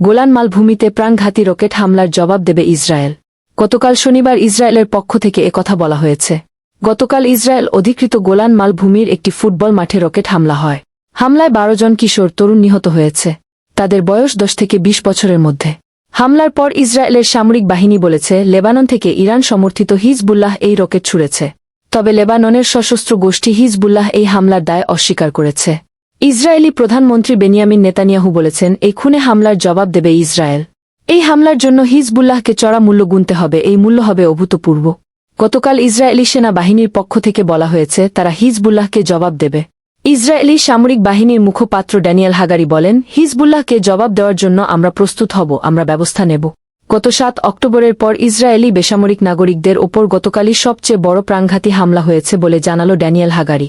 Golan মালভূমিতে প্রাণঘাতী rocket হামলার জবাব দেবে ইসরায়েল। গতকাল শনিবার ইসরায়েলের পক্ষ থেকে একথা বলা হয়েছে। গতকাল ইসরায়েল অধিকৃত গোলান মালভূমির একটি ফুটবল মাঠে রকেট হামলা হয়। হামলায় বারো জন কিশোর, তরুণ নিহত হয়েছে। তাদের বয়স দশ থেকে ২০ বছরের মধ্যে। হামলার পর ইসরায়েলের সামরিক বাহিনী বলেছে, লেবানন থেকে ইরান সমর্থিত হিজবুল্লাহ এই রকেট ছুড়েছে। তবে লেবাননের সশস্ত্র গোষ্ঠী হিজবুল্লাহ এই হামলার দায় অস্বীকার করেছে। ইসরায়েলি প্রধানমন্ত্রী বেনিয়ামিন নেতানিয়াহু বলেছেন, এই খুনে হামলার জবাব দেবে ইসরায়েল। এই হামলার জন্য হিজবুল্লাহকে চড়া মূল্য গুনতে হবে, এই মূল্য হবে অভূতপূর্ব। গতকাল ইসরায়েলি সেনা বাহিনীর পক্ষ থেকে বলা হয়েছে, তারা হিজবুল্লাহকে জবাব দেবে। ইসরায়েলি সামরিক বাহিনীর মুখপাত্র ড্যানিয়েল হাগারি বলেন, হিজবুল্লাহকে জবাব দেওয়ার জন্য আমরা প্রস্তুত হব, আমরা ব্যবস্থা নেব। গত সাত অক্টোবরের পর ইসরায়েলি বেসামরিক নাগরিকদের ওপর গতকালই সবচেয়ে বড় প্রাণঘাতী হামলা হয়েছে বলে জানালো ড্যানিয়েল হাগারি।